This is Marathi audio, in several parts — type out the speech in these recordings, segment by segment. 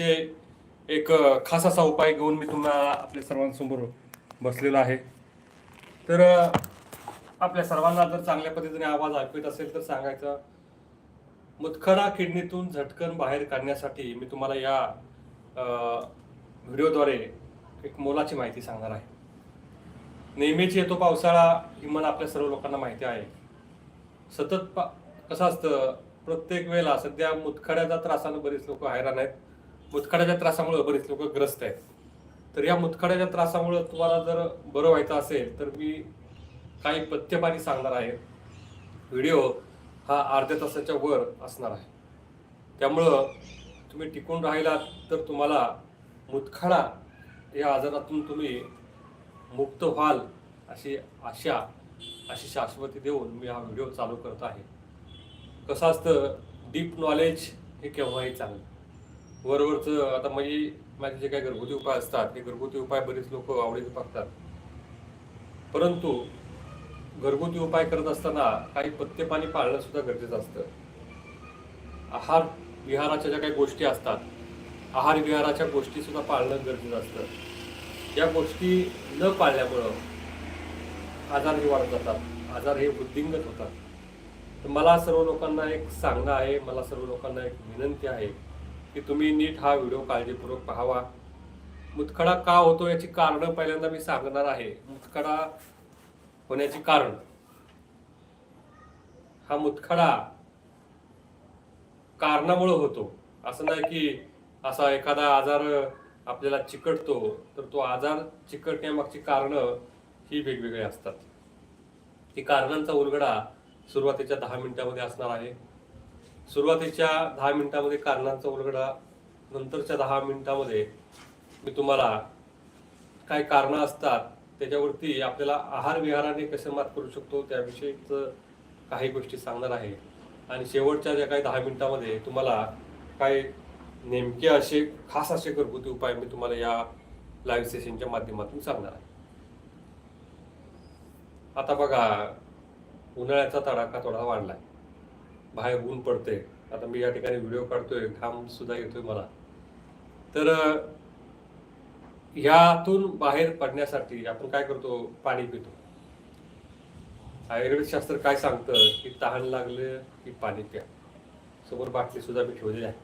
अतिशय एक खास असा उपाय घेऊन मी तुम्हाला आपल्या सर्वांसमोर बसलेला आहे. तर आपल्या सर्वांना जर चांगल्या पद्धतीने आवाज ऐकू येत असेल तर सांगायचं मुतखडा किडनीतून झटकन बाहेर काढण्यासाठी मी तुम्हाला या व्हिडिओद्वारे एक मोलाची माहिती सांगणार आहे. नेहमीच येतो पावसाळा ही मला आपल्या सर्व लोकांना माहिती आहे. सतत पा कसं असतं प्रत्येक वेळेला सध्या मुतखड्याच्या त्रासानं बरीच लोक हैराण आहेत. मुतखड्याच्या त्रासामुळे बरीच लोक ग्रस्त आहेत. तर या मुतखड्याच्या त्रासामुळे तुम्हाला जर बरं व्हायचं असेल तर मी काही पथ्यपाणी सांगणार आहे. व्हिडिओ हा अर्ध्या तासाच्या वर असणार आहे. त्यामुळं तुम्ही टिकून राहिलात तर तुम्हाला मुतखडा या आजारातून तुम्ही मुक्त व्हाल अशी आशा अशी शाश्वती देऊन मी हा व्हिडिओ चालू करत आहे. कसं असतं डीप नॉलेज हे केव्हाही चांगलं. वरवरचं आता माझी माझे जे काही घरगुती उपाय असतात ते घरगुती उपाय बरेच लोक आवडीने बघतात. परंतु घरगुती उपाय करत असताना काही पथ्यपाणी पाळणं सुद्धा गरजेचं असतं. आहार विहाराच्या ज्या काही गोष्टी असतात आहार विहाराच्या गोष्टी सुद्धा पाळणं गरजेचं असतं. या गोष्टी न पाळल्यामुळं आजार हे वाढत जातात आजार हे वृद्धिंगत होतात. तर मला सर्व लोकांना एक सांगणं आहे मला सर्व लोकांना एक विनंती आहे की तुम्ही नीट हा व्हिडिओ काळजीपूर्वक पाहावा. मुतखडा का होतो याची कारणं पहिल्यांदा मी सांगणार आहे. मुतखडा होण्याची कारण. हा मुतखडा कारणामुळे होतो. असं नाही की असा एखादा आजार आपल्याला चिकटतो तर तो आजार चिकटण्यामागची कारणं ही वेगवेगळी असतात. ती कारणांचा उलगडा सुरुवातीच्या दहा मिनिटामध्ये असणार आहे. सुरुवातीच्या दहा मिनिटामध्ये कारणांचा उलगडा नंतरच्या दहा मिनिटामध्ये मी तुम्हाला काय कारणं असतात त्याच्यावरती आपल्याला आहार विहाराने कसे मात करू शकतो त्याविषयीच काही गोष्टी सांगणार आहे. आणि शेवटच्या ज्या काही दहा मिनिटामध्ये तुम्हाला काय नेमके असे खास असे घरगुती उपाय मी तुम्हाला या लाईव्ह सेशनच्या माध्यमातून सांगणार आहे. आता बघा उन्हाळ्याचा तडाखा थोडा वाढलाय. बाहेर ऊन पडते आता मी या ठिकाणी व्हिडिओ काढतोय घाम सुद्धा येतोय मला. तर ह्यातून बाहेर पडण्यासाठी आपण काय करतो? पाणी पितो. आयुर्वेद शास्त्र काय सांगतं? की तहान लागलं की पाणी प्या. समोर बाटली सुद्धा मी ठेवलेली आहे.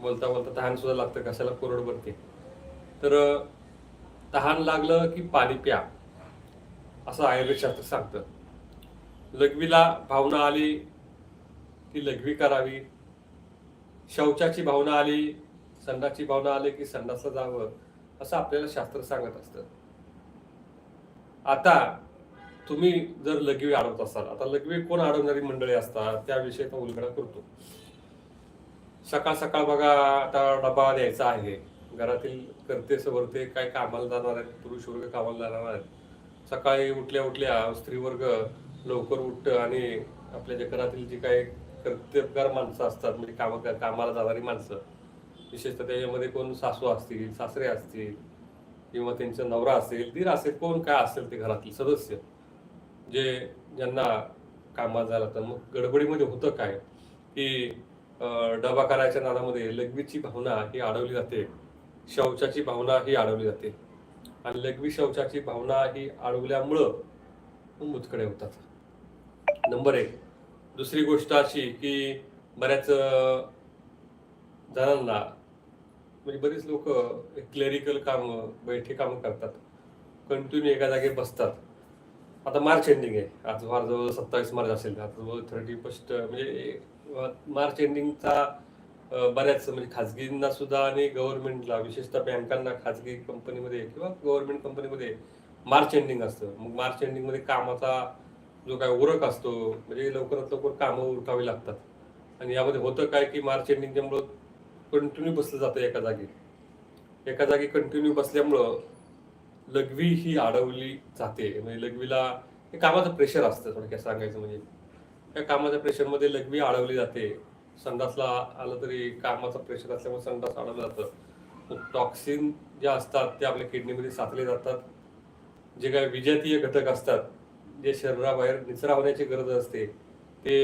बोलता बोलता तहान सुद्धा लागतं कशाला कोरड भरते तर तहान लागलं की पाणी प्या. असं आयुर्वेद शास्त्र सांगतं. लघवीला भावना आली ती लघवी करावी. शौचाची भावना आली संडासची भावना आली की संडासला जावं असं आपल्याला शास्त्र सांगत असतं. आता तुम्ही जर लघवी अडवत असाल आता लघवी कोण अडवणारी मंडळी असतात त्याविषयी तो उलगडा करतो. सकाळ सकाळ बघा आता डबा द्यायचा आहे. घरातील करते सवरते काय कामाला जाणार आहेत पुरुष वर्ग कामाला जाणार आहेत. सकाळी उठल्या उठल्या स्त्री वर्ग लवकर उठतं आणि आपल्या जे घरातील जी काही कर्तव्यगार माणसं असतात म्हणजे काम कामाला जाणारी माणसं. विशेषतः त्याच्यामध्ये कोण सासू असतील सासरे असतील किंवा त्यांचा नवरा असेल दीर असेल कोण काय असेल ते घरातील सदस्य जे ज्यांना कामाला जायला तर मग गडबडीमध्ये होतं काय? की डबा करायच्या नादामध्ये लघवीची भावना ही अडवली जाते. शौचाची भावना ही अडवली जाते. आणि लघवी शौचाची भावना ही अडवल्यामुळं मुतकडे होतात. नंबर एक. दुसरी गोष्ट अशी की बऱ्याच जणांना म्हणजे बरीच लोक क्लेरिकल काम बैठे कामं करतात. कंटिन्यू एका जागी बसतात. आता मार्च एंडिंग आहे. आज फार जवळ सत्तावीस मार्च असेल. आता जवळ थर्टी फर्स्ट म्हणजे मार्च एंडिंगचा बऱ्याच म्हणजे खाजगींना सुद्धा आणि गव्हर्नमेंटला विशेषतः बँकांना खाजगी कंपनीमध्ये किंवा गव्हर्नमेंट कंपनीमध्ये मार्च एंडिंग असतं. मग मार्च एंडिंगमध्ये कामाचा जो काय उरक असतो म्हणजे लवकरात लवकर कामं उरकावी लागतात. आणि यामध्ये होतं काय की मार्च एंडिंगच्यामुळं कंटिन्यू बसलं जातं एका जागी. एका जागी कंटिन्यू बसल्यामुळं लघवी ही अडवली जाते. म्हणजे लघवीला हे कामाचं प्रेशर असतं थोडक्यात सांगायचं म्हणजे. त्या कामाच्या प्रेशरमध्ये लघवी अडवली जाते. संडासला आलं तरी कामाचं प्रेशर असल्यामुळे संडास अडवलं जातं. टॉक्सिन ज्या असतात ते आपल्या किडनीमध्ये साचले जातात. जे काय विजातीय घटक असतात जे शरीराबाहेर निचरा होण्याची गरज असते ते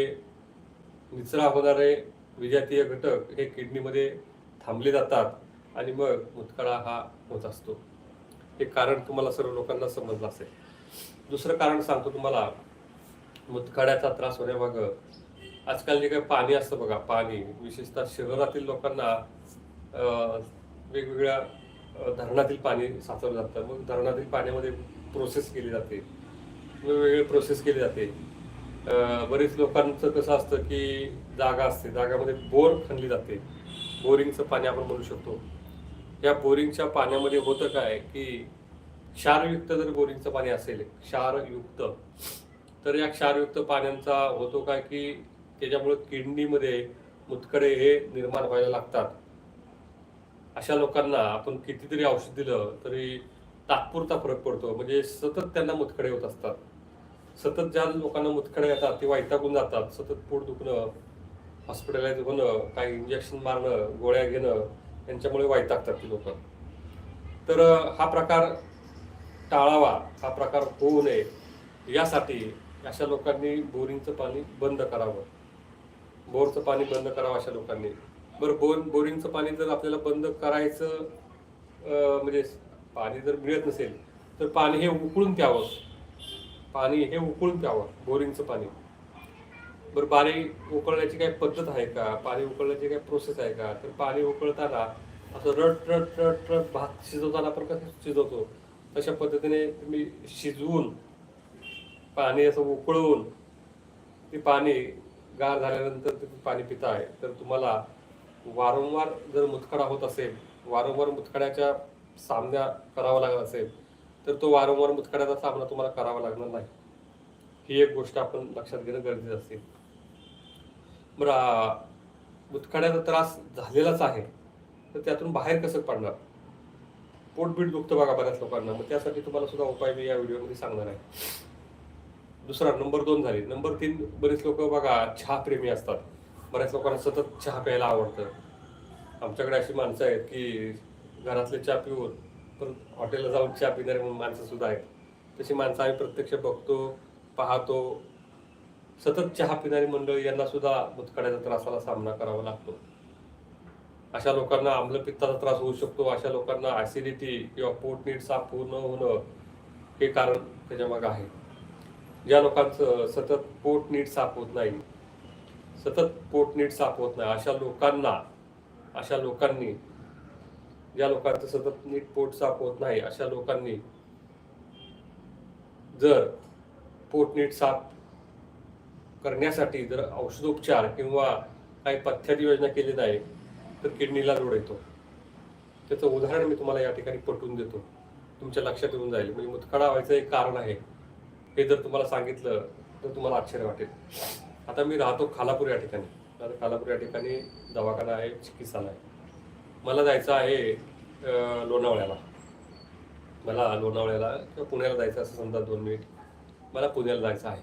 निचरा होणारे विजातीय घटक हे किडनीमध्ये थांबले जातात आणि मग मुतखडा हा होत असतो. हे कारण तुम्हाला सर्व लोकांना समजलं असेल. दुसरं कारण सांगतो तुम्हाला मुतखड्याचा त्रास होण्यामागं आजकाल जे काही पाणी असतं बघा पाणी विशेषतः शहरातील लोकांना वेगवेगळ्या धरणातील पाणी साचवलं जातं. मग धरणातील पाण्यामध्ये प्रोसेस केली जाते. वेगवेगळी प्रोसेस केली जाते. बरेच लोकांचं कसं असतं की जागा असते. जागामध्ये बोर खणली जाते. बोरिंगचं पाणी आपण म्हणू शकतो. या बोरिंगच्या पाण्यामध्ये होतं काय की क्षारयुक्त जर बोरिंगचं पाणी असेल क्षारयुक्त तर या क्षारयुक्त पाण्यांचा होतो काय की त्याच्यामुळे किडनीमध्ये मुतखडे हे निर्माण व्हायला लागतात. अशा लोकांना आपण कितीतरी औषध दिलं तरी तात्पुरता फरक पडतो. म्हणजे सतत त्यांना मुतखडे होत असतात. सतत ज्या लोकांना मुतखडे येतात ते वैतागून जातात सतत पोट दुखणं हॉस्पिटलाइज होणं काही इंजेक्शन मारणं गोळ्या घेणं यांच्यामुळे वैतागतात ती लोक. तर हा प्रकार टाळावा हा प्रकार होऊ नये यासाठी अशा लोकांनी बोरिंगचं पाणी बंद करावं. बोरचं पाणी बंद करावं अशा लोकांनी. बरं बोर बोरिंगचं पाणी जर आपल्याला बंद करायचं म्हणजे पाणी जर मिळत नसेल तर पाणी हे उकळून प्यावं. पाणी हे उकळून प्यावं बोरिंगचं पाणी. बरं पाणी उकळण्याची काही पद्धत आहे का? पाणी उकळण्याची काही प्रोसेस आहे का? तर पाणी उकळताना असं रट रट रट रट भात शिजवताना आपण कसं शिजवतो? तशा पद्धतीने तुम्ही शिजवून पाणी असं उकळवून ते पाणी गार झाल्यानंतर तुम्ही पाणी पिताय. तर तुम्हाला वारंवार जर मुतखडा होत असेल वारंवार मुतखड्याच्या सामना करावा लागत असेल तर तो वारंवार मुतखड्याचा सामना तुम्हाला करावा लागणार नाही. ही एक गोष्ट आपण लक्षात घेणं गरजेचं असते. बरं मुतखड्याचा त्रास झालेलाच आहे तर त्यातून बाहेर कसं पडणार? पोटबीट दुखतं बघा बऱ्याच लोकांना मग त्यासाठी तुम्हाला सुद्धा उपाय मी या व्हिडिओमध्ये सांगणार आहे. दुसरा नंबर दोन झाली. नंबर तीन बरेच लोक बघा चहा प्रेमी असतात. बऱ्याच लोकांना सतत चहा प्यायला आवडतं. आमच्याकडे अशी माणसं आहेत की घरातले चहा पिऊन पण हॉटेलला जाऊन चहा पिणारे माणसं सुद्धा आहेत. तशी माणसं आम्ही प्रत्यक्ष बघतो पाहतो. सतत चहा पिणारी मंडळी यांना सुद्धा मुतखड्याचा त्रासाला सामना करावा लागतो. अशा लोकांना आम्लपित्ताचा त्रास होऊ शकतो अशा लोकांना ऍसिडिटी किंवा पोट नीट साफ न होणं हे कारण त्याच्यामागे आहे. ज्या लोकांचं सतत पोट नीट साफ होत नाही सतत पोट नीट साफ होत नाही अशा लोकांना अशा लोकांनी ज्या लोकांचं सतत नीट पोट साफ होत नाही अशा लोकांनी जर पोट नीट साफ करण्यासाठी जर औषधोपचार किंवा काही पथ्याची योजना केली नाही तर किडनीला जोड येतो. त्याचं उदाहरण मी तुम्हाला या ठिकाणी पटवून देतो. तुमच्या लक्षात येऊन जाईल. म्हणजे मुतखडा व्हायचं एक कारण आहे. हे जर तुम्हाला सांगितलं तर तुम्हाला आश्चर्य वाटेल. आता मी राहतो खालापूर या ठिकाणी. खालापूर या ठिकाणी दवाखाना आहे चिकित्सालय आहे. मला जायचं आहे लोणावळ्याला. मला लोणावळ्याला किंवा पुण्याला जायचं असं समजा दोन मिनिट. मला पुण्याला जायचं आहे.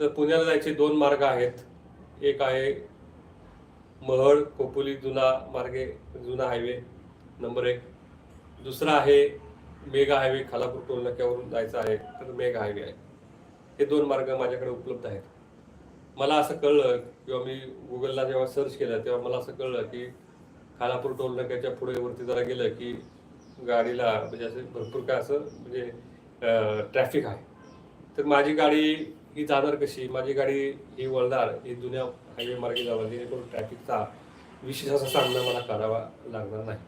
तर पुण्याला जायचे दोन मार्ग आहेत. एक आहे महड कोपोली जुना मार्गे जुना हायवे नंबर एक. दुसरा आहे मेगा हायवे खालापूर टोल नाक्यावरून जायचं आहे तर मेगा हायवे आहे. हे दोन मार्ग माझ्याकडे उपलब्ध आहेत. मला असं कळलं किंवा मी गुगलला जेव्हा सर्च केलं तेव्हा मला असं कळलं की खालापूर टोल नाक्याच्या पुढे वरती जरा गेलं की गाडीला म्हणजे असं भरपूर काय असं म्हणजे ट्रॅफिक आहे. तर माझी गाडी ही जाणार कशी? माझी गाडी ही वळणार ही जुन्या हायवे मार्गे जाणार जेणेकरून ट्रॅफिकचा विशेष असा सामना मला करावा लागणार नाही.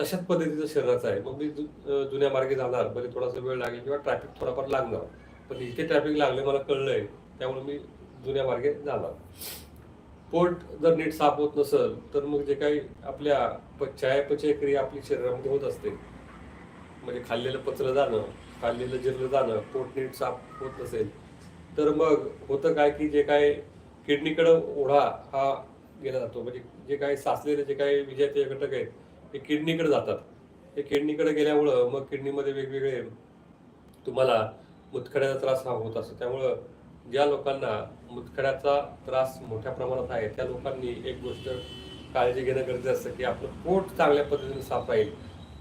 तशाच पद्धतीचं शरीराचं आहे. मग मी जु- जुन्या मार्गे जाणार म्हणजे थोडासा वेळ लागेल किंवा ट्रॅफिक थोडाफार लागणार. पण इथे ट्रॅफिक लागले मला कळलंय त्यामुळे मी जुन्या मार्गे जाणार. पोट जर नीट साफ होत नसेल तर मग जे काही आपल्या प- चयापचय क्रिया आपली शरीरामध्ये होत असते. म्हणजे खाल्लेलं पचलं जाणं खाल्लेलं जिरलं जाणं पोट नीट साफ होत नसेल तर मग होतं काय की जे काय किडनीकडं ओढा हा गेला जातो. म्हणजे जे काही साचलेले जे काही विजयाचे घटक आहेत ते किडनीकडे जातात. ते किडनीकडे गेल्यामुळं मग किडनीमध्ये वेगवेगळे तुम्हाला मुतखड्याचा त्रास हा होत असतो. त्यामुळं ज्या लोकांना मुतखड्याचा त्रास मोठ्या प्रमाणात आहे त्या लोकांनी एक गोष्ट काळजी घेणं गरजेचं असतं की आपलं पोट चांगल्या पद्धतीने साफ राहील.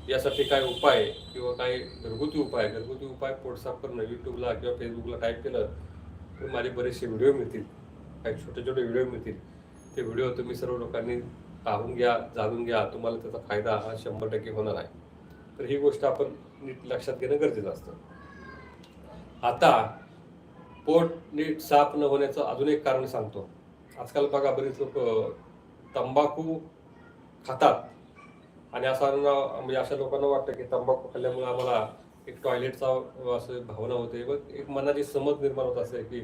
यासाठी काय उपाय किंवा काही घरगुती उपाय घरगुती उपाय पोट साफ करणं यूट्यूबला किंवा फेसबुकला टाईप केलं तर माझे बरेचसे व्हिडिओ मिळतील. काही छोटे छोटे व्हिडिओ मिळतील. ते व्हिडिओ तुम्ही सर्व लोकांनी पाहून घ्या जाणून घ्या. तुम्हाला त्याचा फायदा हा शंभर टक्के होणार आहे. तर ही गोष्ट आपण नीट लक्षात घेणं गरजेचं असतं. आता पोट नीट साफ न होण्याचं अजून एक कारण सांगतो. आजकाल बघा बरेच लोक तंबाखू खातात. आणि असं म्हणजे अशा लोकांना वाटतं की तंबाखू खाल्ल्यामुळे आम्हाला एक टॉयलेटचा असं भावना होते. व एक मनाची समज निर्माण होत असते की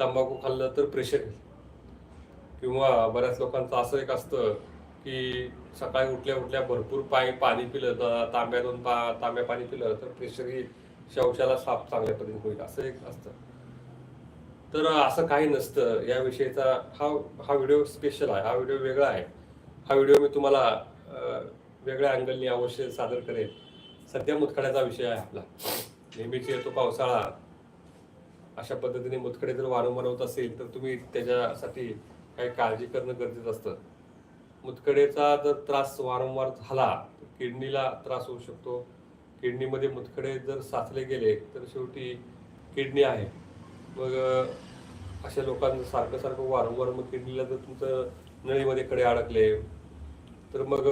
तंबाखू खाल्लं तर प्रेशर येईल. किंवा बऱ्याच लोकांचं असं एक असतं की सकाळी उठल्या उठल्या भरपूर पाय पाणी पिलं तर तांब्या दोन पा तांब्या पाणी पिलं तर प्रेशर ही शौचाला साफ चांगल्या पद्धतीने होईल असं एक असतं. तर असं काही नसतं. या विषयीचा हा हा व्हिडिओ स्पेशल आहे. हा व्हिडिओ वेगळा आहे. हा व्हिडिओ मी तुम्हाला वेगळ्या अँगलनी अवश्य सादर करेन. सध्या मुतखड्याचा विषय आहे आपला. नेहमीच येतो पावसाळा. अशा पद्धतीने मुतखडे जर वारंवार होत असेल तर तुम्ही त्याच्यासाठी काही काळजी करणं गरजेचं असतं. मुतखडेचा जर त्रास वारंवार झाला तर किडनीला त्रास होऊ शकतो. किडनीमध्ये मुतखडे जर साचले गेले तर शेवटी किडनी आहे. मग अशा लोकांचं सारखं सारखं वारंवार मग किडनीला जर तुमचं नळीमध्ये कडे अडकले. तर मग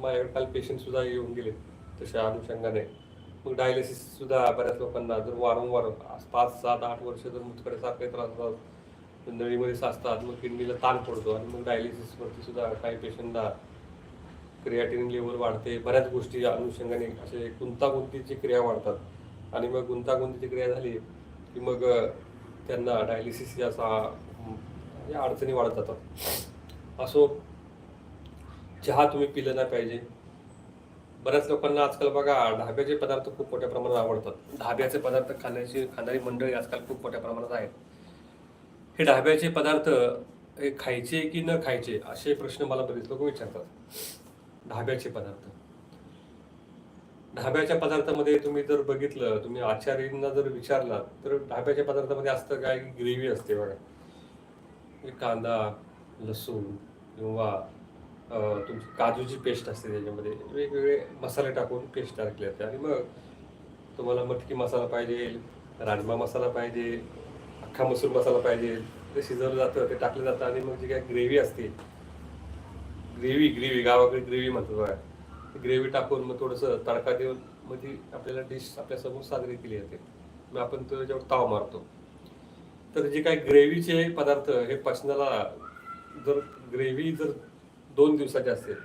माझ्याकडे काल पेशंट सुद्धा येऊन गेले तशा अनुषंगाने. मग डायलिसिस सुद्धा बऱ्याच लोकांना जर वारंवार पाच सात आठ वर्ष जर मुतकडे सारखे त्रास होतात नळीमध्ये साचतात मग किडनीला ताण पडतो आणि मग डायलिसिसवरती सुद्धा काही पेशंटला क्रियाटिन लेवल वाढते. बऱ्याच गोष्टी अनुषंगाने असे गुंतागुंतीची क्रिया वाढतात. आणि मग गुंतागुंतीची क्रिया झाली की मग त्यांना डायलिसिस या या अडचणी वाढत जातात असो चहा तुम्ही पिलं नाही पाहिजे. बऱ्याच लोकांना आजकाल बघा ढाब्याचे पदार्थ खूप मोठ्या प्रमाणात आवडतात. ढाब्याचे पदार्थ खाण्याची खाणारी मंडळी आजकाल खूप मोठ्या प्रमाणात आहेत. हे ढाब्याचे पदार्थ हे खायचे की न खायचे असे प्रश्न मला बरेच लोक विचारतात. ढाब्याचे पदार्थ. ढाब्याच्या पदार्थामध्ये तुम्ही जर बघितलं तुम्ही आचार्यांना जर विचारलात तर ढाब्याच्या पदार्थामध्ये असतं काय? ग्रेव्ही असते बघा. कांदा लसूण किंवा तुमची काजूची पेस्ट असते त्याच्यामध्ये. वेगवेगळे मसाले टाकून पेस्ट टाकली जाते. आणि मग तुम्हाला मटकी मसाला पाहिजे राजमा मसाला पाहिजे अख्खा मसूर मसाला पाहिजे. ते शिजवलं जातं ते टाकलं जातं आणि मग जी काय ग्रेव्ही असते ग्रेव्ही ग्रेव्ही गावाकडे ग्रेव्ही म्हणतो बघा. ग्रेव्ही टाकून मग थोडंसं तडका देऊन मग ती आपल्याला डिश आपल्यासमोर साजरी केली जाते. मग आपण तो त्याच्यावर ताव मारतो. तर जे काही ग्रेव्हीचे पदार्थ हे पचनाला जर ग्रेव्ही जर दोन दिवसाची असेल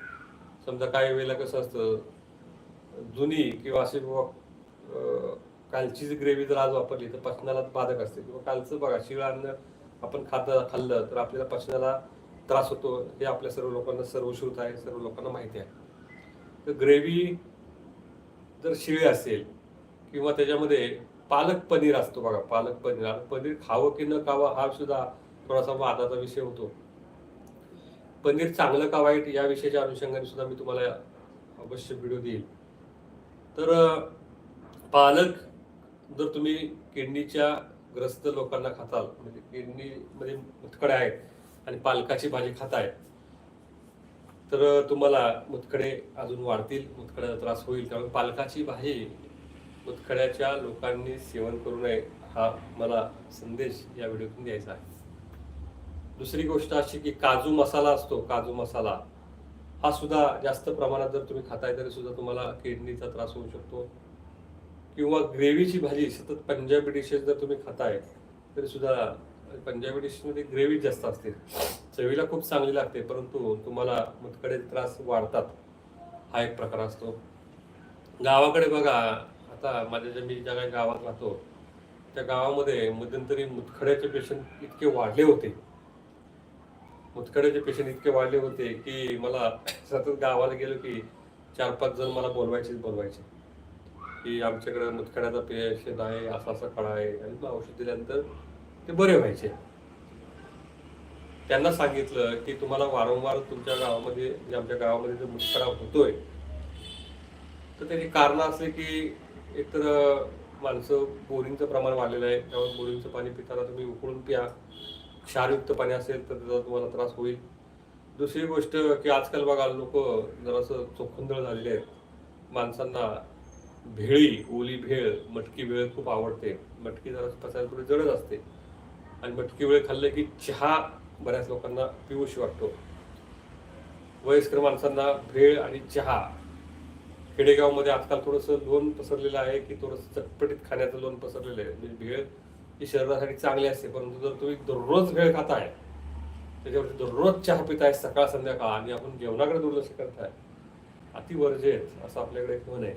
समजा काही वेळेला कसं असतं जुनी किंवा अशी बाबा कालची जी ग्रेव्ही जर आज वापरली तर पचनाला बाधक असते. किंवा कालचं बघा शिळं अन्न आपण खात खाल्लं तर आपल्याला पचनाला त्रास होतो हे आपल्या सर्व लोकांना सर्वश्रुत आहे सर्व लोकांना माहिती आहे. तर ग्रेव्ही जर शिळी असेल किंवा त्याच्यामध्ये पालक पनीर असतो बघा पालक पनीर. आणि पनीर खावं की न खावं हा सुद्धा थोडासा वादाचा विषय होतो. पनीर चांगलं का वाईट या विषयाच्या अनुषंगाने सुद्धा मी तुम्हाला अवश्य व्हिडिओ देईल. तर पालक जर तुम्ही किडनीच्या ग्रस्त लोकांना खाताल म्हणजे किडनीमध्ये मुतखडे आहेत आणि पालकाची भाजी खाताय तर तुम्हाला मुतखडे अजून वाढतील मुतखड्याचा त्रास होईल. त्यामुळे पालकाची भाजी मुतखड्याच्या लोकांनी सेवन करू नये हा मला संदेश या व्हिडिओतून द्यायचा आहे. दुसरी गोष्ट अशी की काजू मसाला असतो काजू मसाला हा सुद्धा जास्त प्रमाणात जर तुम्ही खाताय तरी सुद्धा तुम्हाला किडनीचा त्रास होऊ शकतो. किंवा ग्रेव्हीची भाजी सतत पंजाबी डिशेस जर तुम्ही खाताय तरी सुद्धा पंजाबी डिशमध्ये ग्रेव्ही जास्त असते. चवीला खूप चांगली लागते परंतु तुम्हाला मुतकडे त्रास वाढतात. हा एक प्रकार असतो. गावाकडे बघा आता माझ्या ज्या मी ज्या काही गावात राहतो त्या गावामध्ये मध्यंतरी मुतखड्याचे पेशंट इतके वाढले होते. मुतखड्याचे पेशंट इतके वाढले होते की मला सतत गावाला गेलो की चार पाच जण मला बोलवायचेच बोलवायचे की आमच्याकडे मुतखड्याचा पेशंट आहे असा असा कळा आहे. आणि मग औषध दिल्यानंतर ते बरे व्हायचे. त्यांना सांगितलं की तुम्हाला वारंवार तुमच्या गावामध्ये म्हणजे आमच्या गावामध्ये जो मुतखडा होतोय तर त्याची कारणं असे की एकतर माणसं बोरिंगचं प्रमाण वाढलेलं आहे. त्यामुळे बोरिंगचं पाणी पिताना तुम्ही उकळून प्या. क्षारयुक्त पाणी असेल तर त्याचा तुम्हाला त्रास होईल. दुसरी गोष्ट की आजकाल बघा लोक जरासं चोखंदळ झालेले आहेत. माणसांना भेळी ओली भेळ मटकी भेळ खूप आवडते. मटकी जरा पचायला थोडी जडच असते. आणि मटकी वेळ खाल्लं की चहा बऱ्याच लोकांना पिऊशी वाटतो. वयस्कर माणसांना भेळ आणि चहा. खेडेगावमध्ये आजकाल थोडंसं लोन पसरलेलं आहे की थोडंसं चटपटीत खाण्याचं लोन पसरलेलं आहे. म्हणजे भेळ ही शरीरासाठी चांगली असते परंतु जर तुम्ही दररोज भेळ खाताय त्याच्यावरती दररोज चहा पिताय सकाळ संध्याकाळ आणि आपण जेवणाकडे दुर्लक्ष करताय अतिवर्जेत असं आपल्याकडे एक म्हण आहे.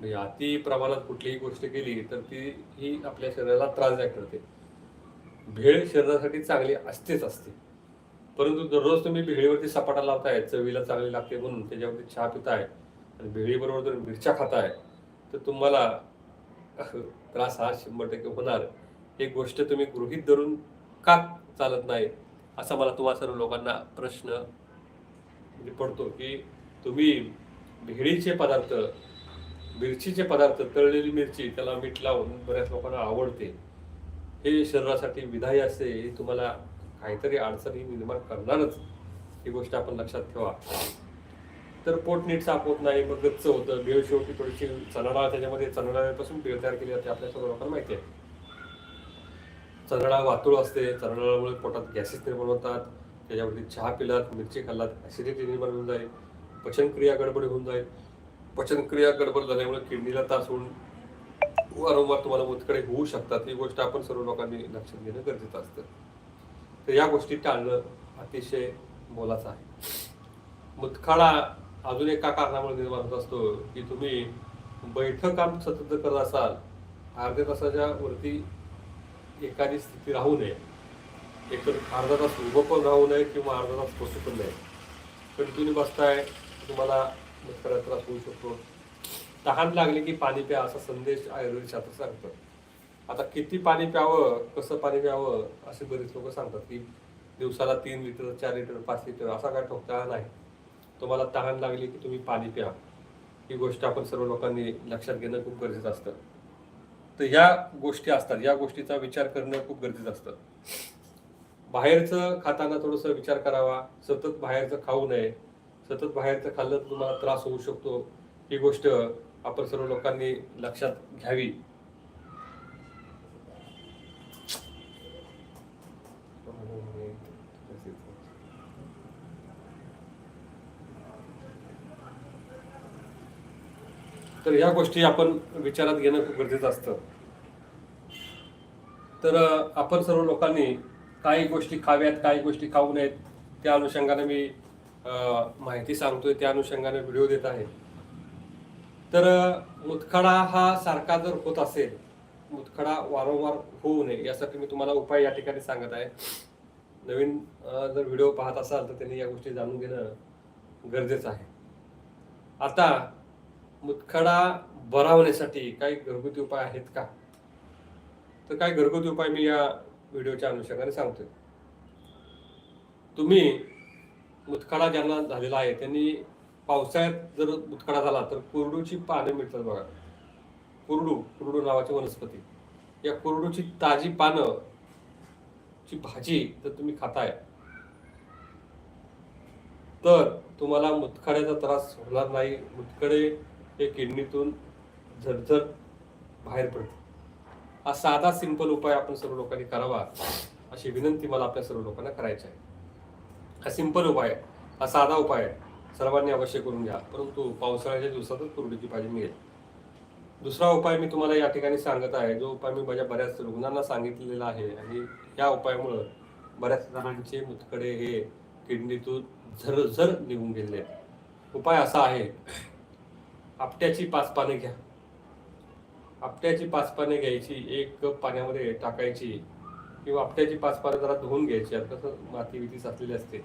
म्हणजे अति प्रमाणात कुठलीही गोष्ट केली तर ती ही आपल्या शरीराला त्रासदायक ठरते भेळ शरीरासाठी चांगली असतेच असते. परंतु दररोज तुम्ही भेळीवरती सपाटा लावताय चवीला चांगली लागते म्हणून त्याच्यावरती चहा पिताय आणि भेळीबरोबर जर मिरच्या खाताय तर तुम्हाला त्रास हा शंभर टक्के होणार. एक गोष्ट तुम्ही गृहीत धरून का चालत नाही असा मला तुम्हा सर्व लोकांना प्रश्न पडतो की तुम्ही भेळीचे पदार्थ मिरचीचे पदार्थ तळलेली मिरची त्याला मीठ लावून बऱ्याच लोकांना आवडते. हे शरीरासाठी विधायी असते हे तुम्हाला काहीतरी अडचणी निर्माण करणारच. ही गोष्ट आपण लक्षात ठेवा. तर पोट नीट साफ होत नाही मग गच्च होतं भेळ शेवटी थोडीशी चणाडाळ त्याच्यामध्ये चणाडाळपासून बेळ तयार केली जाते आपल्या सर्व लोकांना माहिती आहे. चणाडाळ वातुळ असते चणाडाळामुळे पोटात गॅसेस निर्माण होतात त्याच्यावरती चहा पिलात मिरची खाल्लात ऍसिडिटी निर्माण होऊन जाईल पचनक्रिया गडबड होऊन जाईल. पचनक्रिया गडबड झाल्यामुळे किडनीला त्रास होऊन वारंवार तुम्हाला मुतकडे होऊ शकतात. ही गोष्ट आपण सर्व लोकांनी लक्षात घेणं गरजेचं असतं. तर या गोष्टी टाळणं अतिशय मोलाचं आहे. मुतखाडा अजून एका कारणामुळे निर्माण होत असतो की तुम्ही बैठक काम सतत करत असाल अर्ध्या तासाच्या वरती एखादी स्थिती राहू नये. एक तर अर्धा तास उभं पण राहू नये किंवा अर्धा तास बसू पण नये. कंटिन्यू बसताय तुम्हाला मुतखडा त्रास होऊ शकतो. तहान लागली की पाणी प्या असा संदेश आयुर्वेद शास्त्र सांगतं आता किती पाणी प्यावं कसं पाणी प्यावं असे बरेच लोक सांगतात की दिवसाला तीन लिटर चार लिटर पाच लिटर असा काय ठोकता नाही. तुम्हाला तहान लागली की तुम्ही पाणी प्या. ही गोष्ट आपण सर्व लोकांनी लक्षात घेणं खूप गरजेचं असतं. तर ह्या गोष्टी असतात. या गोष्टीचा विचार करणं खूप गरजेचं असतं. बाहेरचं खाताना थोडंसं विचार करावा. सतत बाहेरचं खाऊ नये. सतत बाहेरचं खाल्लं तर तुम्हाला त्रास होऊ शकतो. ही गोष्ट आपण सर्व लोकांनी लक्षात घ्यावी. तर ह्या गोष्टी आपण विचारात घेणं खूप गरजेचं असतं. तर आपण सर्व लोकांनी काही गोष्टी खाव्यात काही गोष्टी खाऊ नयेत त्या अनुषंगाने मी अं, माहिती सांगतोय. त्या अनुषंगाने व्हिडिओ देत आहे. तर मुतखडा हा सारखा जर होत असेल मुतखडा वारंवार होऊ नये यासाठी मी तुम्हाला उपाय या ठिकाणी सांगत आहे. नवीन जर व्हिडिओ पाहत असाल तर त्यांनी या गोष्टी जाणून घेणं गरजेचं आहे. आता मुतखडा बरा होण्यासाठी काही घरगुती उपाय आहेत का? तर काही घरगुती उपाय मी या व्हिडिओच्या अनुषंगाने सांगतोय. तुम्ही मुतखडा ज्यांना झालेला आहे त्यांनी पावसाळ्यात जर मुतखडा झाला तर कुरडूची पानं मिळतात बघा. कुरडू कुरडू नावाची वनस्पती. या कुरडूची ताजी पानं ची भाजी जर तुम्ही खाताय तर तुम्हाला मुतखड्याचा त्रास होणार नाही. मुतखडे हे किडनीतून झरझर बाहेर पडते हा साधा सिंपल उपाय आपण सर्व लोकांनी करावा अशी विनंती मला आपल्या सर्व लोकांना करायची आहे. हा सिंपल उपाय आहे. हा साधा उपाय आहे. सर्वांनी अवश्य करून घ्या. परंतु पावसाळ्याच्या दिवसातच कुरडीची भाजी मिळेल. दुसरा उपाय मी तुम्हाला या ठिकाणी सांगत आहे. जो उपाय मी माझ्या बऱ्याच रुग्णांना सांगितलेला आहे आणि या उपायामुळं बऱ्याच जणांचे मुतकडे हे किडनीतून झरझर निघून गेले. आहेत उपाय असा आहे आपट्याची पाच पाने घ्या. आपट्याची पाच पाने घ्यायची एक कप पाण्यामध्ये टाकायची किंवा आपट्याची पाच पाने जरा धुवून घ्यायची. आता कसं माती बिती साचलेली असते.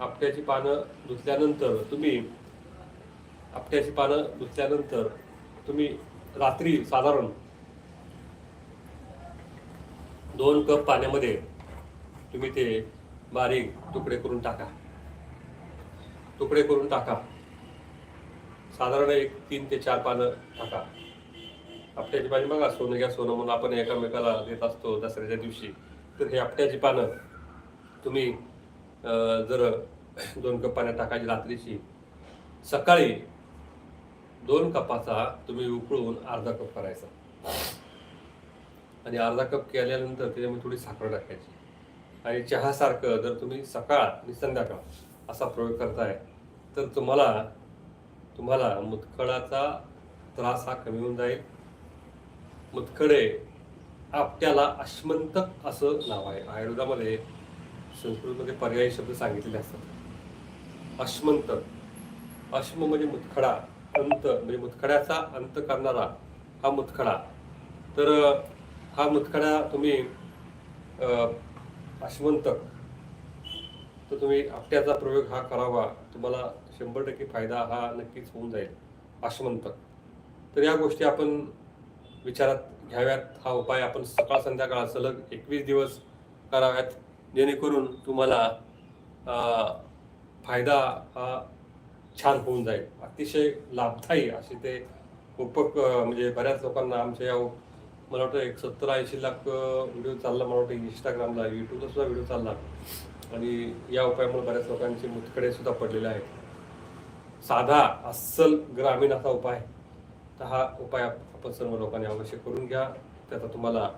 आपट्याची पानं धुतल्यानंतर तुम्ही आपट्याची पानं धुतल्यानंतर तुम्ही रात्री साधारण दोन कप पाण्यामध्ये तुम्ही ते बारीक तुकडे करून टाका. तुकडे करून टाका. साधारण एक तीन ते चार पानं टाका. आपट्याची पाणी बघा सोनं घ्या सोनं म्हणून आपण एकामेकाला देत असतो दसऱ्याच्या दिवशी. तर हे आपट्याची पानं तुम्ही जर दोन कप पाण्यात टाकायची रात्रीची सकाळी दोन कपाचा तुम्ही उकळून अर्धा कप करायचा. आणि अर्धा कप केल्यानंतर त्याच्यामध्ये थोडी साखर टाकायची. आणि चहासारखं जर तुम्ही सकाळ आणि संध्याकाळ असा प्रयोग करताय तर तुम्हाला तुम्हाला मुतखडाचा त्रास हा कमी होऊन जाईल. मुतखडे आपट्याला अश्मंतक असं नाव आहे. आयुर्वेदामध्ये संस्कृतमध्ये पर्यायी शब्द सांगितलेले असतात. अश्मंत. अश्म म्हणजे मुतखडा. अंत म्हणजे मुतखड्याचा अंत करणारा हा मुतखडा. तर हा मुतखडा तुम्ही अं, तर तुम्ही आपट्याचा प्रयोग हा करावा. तुम्हाला शंभर टक्के फायदा हा नक्कीच होऊन जाईल. अश्मंतक तर या गोष्टी आपण विचारात घ्याव्यात. हा उपाय आपण सकाळ संध्याकाळ सलग एकवीस दिवस कराव्यात. जेणेकरून तुम्हाला फायदा हा छान होऊन जाईल. अतिशय लाभदायी असे ते उपक म्हणजे बऱ्याच लोकांना आमच्या या मला वाटतं एक सत्तर ऐंशी लाख व्हिडिओ चालला मला वाटतं इंस्टाग्रामला यूट्यूबला सुद्धा व्हिडिओ चालला. आणि या उपायामुळे बऱ्याच लोकांचे मुतखडे सुद्धा पडलेले आहेत. साधा अस्सल ग्रामीण असा उपाय तर हा उपाय आप- आपण सर्व लोकांनी अवश्य करून घ्या. त्याचा तुम्हाला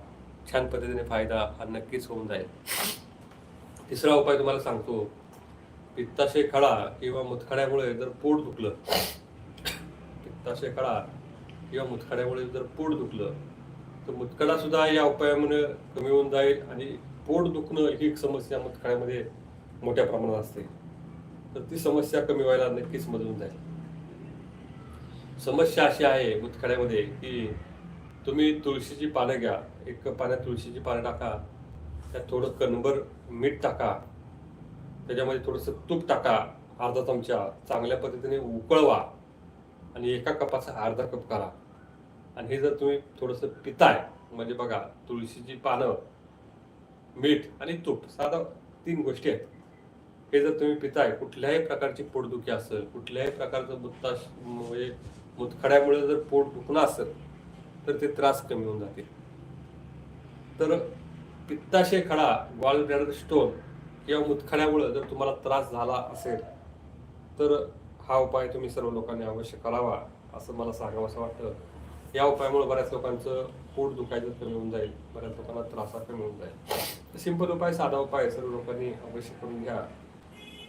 छान पद्धतीने फायदा हा नक्कीच होऊन जाईल. तिसरा उपाय तुम्हाला सांगतो. पित्ताशय खळा किंवा मुतखड्यामुळे जर पोट दुखलं पित्ताशय खळा किंवा मुतखड्यामुळे जर पोट दुखलं तर मुतखडा सुद्धा या उपायामुळे कमी होऊन जाईल आणि पोट दुखणं ही एक समस्या मुतखड्यामध्ये मोठ्या प्रमाणात असते. तर ती समस्या कमी व्हायला नक्कीच मदत होऊन जाईल. समस्या अशी आहे मुतखड्यामध्ये की तुम्ही तुळशीची पानं घ्या. एक पाण्यात तुळशीची पानं टाका. त्यात थोडं कणभर मीठ टाका. त्याच्यामध्ये थोडंसं तूप टाका. अर्धा चमचा चांगल्या पद्धतीने उकळवा. आणि एका कपाचा अर्धा कप करा. आणि हे जर तुम्ही थोडंसं पिताय म्हणजे बघा तुळशीची पानं मीठ आणि तूप साधा तीन गोष्टी आहेत. हे जर तुम्ही पिताय कुठल्याही प्रकारची पोटदुखी असेल कुठल्याही प्रकारचं मुत्ताश म्हणजे मुतखड्यामुळे जर पोट दुखणं असेल तर ते त्रास कमी होऊन जातील. तर पित्ताशय खडा गॉल ब्लॅडर स्टोन किंवा मुतखड्यामुळे जर तुम्हाला त्रास झाला असेल तर हा उपाय तुम्ही सर्व लोकांनी अवश्य करावा असं मला सांगावं असं वाटतं. या उपायामुळे बऱ्याच लोकांचं पोट दुखायचं कमी होऊन जाईल बऱ्याच लोकांना त्रासा कमी होऊन जाईल. सिंपल उपाय साधा उपाय सर्व लोकांनी अवश्य करून घ्या.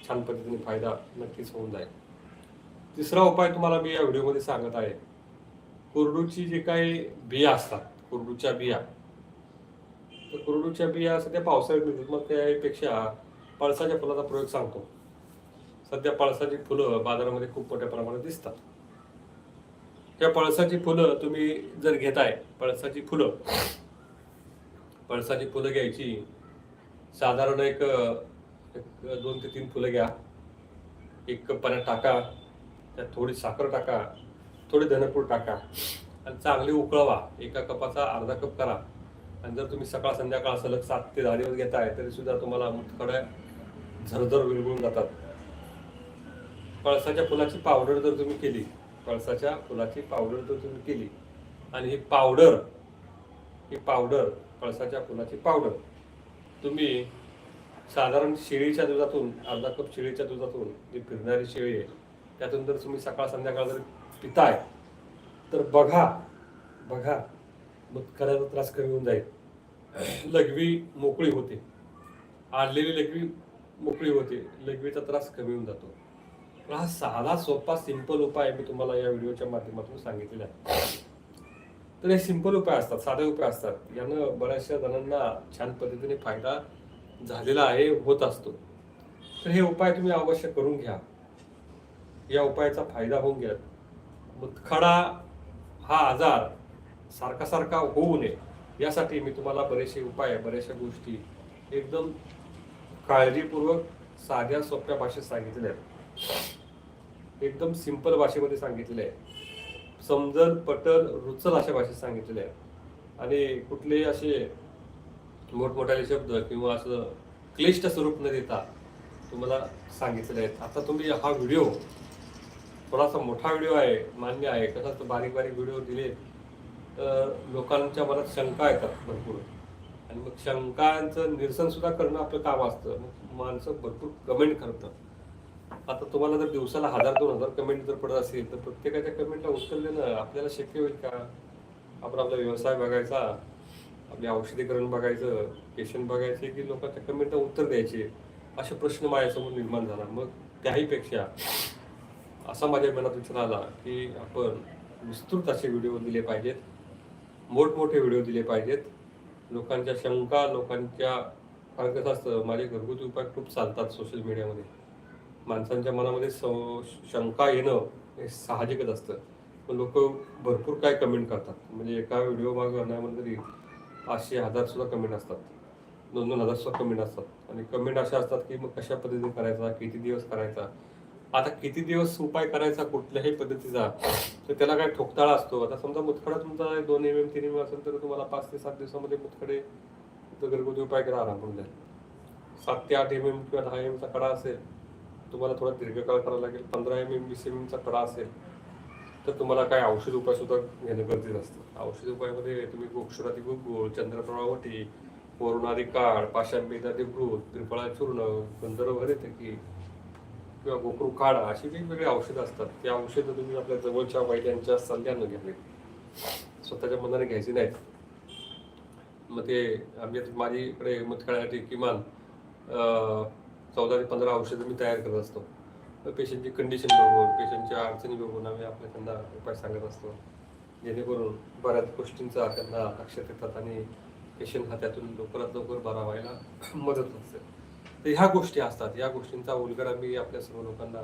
छान पद्धतीने फायदा नक्कीच होऊन जाईल. तिसरा उपाय तुम्हाला मी या व्हिडिओमध्ये सांगत आहे. कोरडूची जे काही बिया असतात कोरडूच्या बिया तर कुरडूच्या बिया सध्या पावसाळ्यात मिळतात. मग त्यापेक्षा पळसाच्या फुलाचा प्रयोग सांगतो. सध्या पळसाची फुलं बाजारामध्ये खूप मोठ्या प्रमाणात दिसतात. त्या पळसाची फुलं तुम्ही जर घेताय पळसाची फुलं पळसाची फुलं घ्यायची. साधारण एक एक दोन ते तीन फुलं घ्या. एक कप पाण्यात टाका. त्यात थोडी साखर टाका. थोडी धनपूड टाका. आणि चांगली उकळवा. एका कपाचा अर्धा कप करा. आणि जर तुम्ही सकाळ संध्याकाळ सलग सात ते दहा दिवस घेताय तरी सुद्धा तुम्हाला मुतखड्या झरझर विरघळून जातात. पळसाच्या फुलाची पावडर जर तुम्ही केली पळसाच्या फुलाची पावडर जर तुम्ही केली आणि ही पावडर ही पावडर पळसाच्या फुलाची पावडर तुम्ही साधारण शेळीच्या दुधातून अर्धा कप शेळीच्या दुधातून जी फिरणारी शेळी आहे त्यातून जर तुम्ही सकाळ संध्याकाळ जर पिताय तर बघा बघा मुतखड्याचा त्रास कमी होऊन जाईल. लघवी मोकळी होते. आडलेली लघवी मोकळी होते. लघवीचा त्रास कमी होऊन जातो. हा साधा सोपा सिंपल उपाय मी तुम्हाला या व्हिडिओच्या माध्यमातून सांगितलेला आहे. तर हे सिंपल उपाय असतात साधे उपाय असतात. यानं बऱ्याचशा जणांना छान पद्धतीने फायदा झालेला आहे होत असतो. तर हे उपाय तुम्ही अवश्य करून घ्या. या उपायाचा फायदा होऊन घ्या मुतखडा हा आजार सारखा सारखा होऊ नये. यासाठी मी तुम्हाला बरेचसे उपाय बऱ्याचशा गोष्टी एकदम काळजीपूर्वक साध्या सोप्या भाषेत सांगितल्या आहेत. एकदम सिंपल भाषेमध्ये सांगितले आहे समजल पटल रुचल अशा भाषेत सांगितलेले आहे आणि कुठलेही असे मोठमोठाले शब्द किंवा असं क्लिष्ट स्वरूप न देता तुम्हाला सांगितलेले आहेत. आता तुम्ही हा व्हिडिओ थोडासा मोठा व्हिडिओ आहे मान्य आहे. कसा तर बारीक बारीक व्हिडिओ दिले तर लोकांच्या मनात शंका येतात भरपूर. आणि मग शंकांचं निरसनसुद्धा करणं आपलं काम असतं. मग माणसं भरपूर कमेंट करतात. आता तुम्हाला जर दिवसाला हजार दोन हजार कमेंट जर पडत असेल तर प्रत्येकाच्या कमेंटला उत्तर देणं आपल्याला शक्य होईल का? आपण आपला व्यवसाय बघायचा आपले औषधीकरण बघायचं पेशंट बघायचे की लोकांच्या कमेंटला उत्तर द्यायचे? असे प्रश्न माझ्यासमोर निर्माण झाला. मग त्याहीपेक्षा असा माझ्या मनात विचार आला की आपण विस्तृत असे व्हिडिओ दिले पाहिजेत. मोठमोठे व्हिडिओ दिले पाहिजेत. लोकांच्या शंका लोकांच्या कारण कसं असतं माझे घरगुती उपाय खूप चालतात सोशल मीडियामध्ये माणसांच्या मनामध्ये स- शंका येणं हे साहजिकच असतं. पण लोक भरपूर काय कमेंट करतात. म्हणजे एका व्हिडिओ मागवण्यामध्ये तरी पाचशे हजारसुद्धा कमेंट असतात. दोन दोन हजारसुद्धा कमेंट असतात. आणि कमेंट अशा असतात की मग कशा पद्धतीने करायचा किती दिवस करायचा? आता किती दिवस उपाय करायचा कुठल्याही पद्धतीचा? तर त्याला काय ठोकताळा असतो. आता समजा मुतखडा तुमचा दोन एम एम तीन एम असेल तर तुम्हाला पाच ते सात दिवसामध्ये मुतखडे तर घरगुती उपाय करा आराम होऊन जाईल. सात ते आठ एम एम किंवा दहा एम चा कडा असेल तुम्हाला थोडा दीर्घकाळ करावा लागेल. पंधरा एम एम वीस एम एमचा कडा असेल तर तुम्हाला काय औषध उपाय सुद्धा घेणं गरजेचं असतं. औषध उपायामध्ये तुम्ही गोक्षराती गुगुळ चंद्रप्रभावटी वरुणादी काळ पाषाण बेदादी भूत त्रिफळा चूर्ण गंधर्व की किंवा गोकरू काढा अशी वेगवेगळी औषधं असतात. ती औषधं तुम्ही आपल्या जवळच्या वैद्यांच्या सल्ल्यानं घ्यावी स्वतःच्या मनाने घ्यायची नाहीत. मग ते आम्ही आता माझी इकडे मुतखड्यासाठी किमान चौदा ते पंधरा औषधं मी तयार करत असतो. पेशंटची कंडिशन बघून पेशंटच्या अडचणी बघून आम्ही आपल्या त्यांना उपाय सांगत असतो. जेणेकरून बऱ्याच गोष्टींचा त्यांना लक्षात येतात आणि पेशंट हा त्यातून लवकरात लवकर बरा व्हायला मदत असते तर ह्या गोष्टी असतात. या गोष्टींचा उलगडा मी आपल्या सर्व लोकांना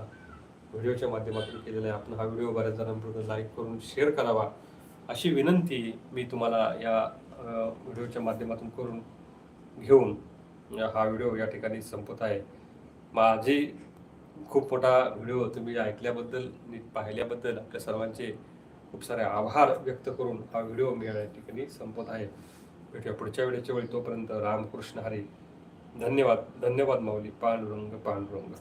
व्हिडिओच्या माध्यमातून केलेला आहे. आपण हा व्हिडिओ बऱ्याच जणांपर्यंत लाईक करून शेअर करावा अशी विनंती मी तुम्हाला या व्हिडिओच्या माध्यमातून करून घेऊन हा व्हिडिओ या ठिकाणी संपत आहे. माझी खूप मोठा व्हिडिओ तुम्ही ऐकल्याबद्दल नीट पाहिल्याबद्दल आपल्या सर्वांचे खूप सारे आभार व्यक्त करून हा व्हिडिओ मी या ठिकाणी संपत आहे. भेटूया पुढच्या व्हिडिओच्या वेळी. तोपर्यंत रामकृष्ण हरी. धन्यवाद धन्यवाद माऊली पांडुरंग पांडुरंग.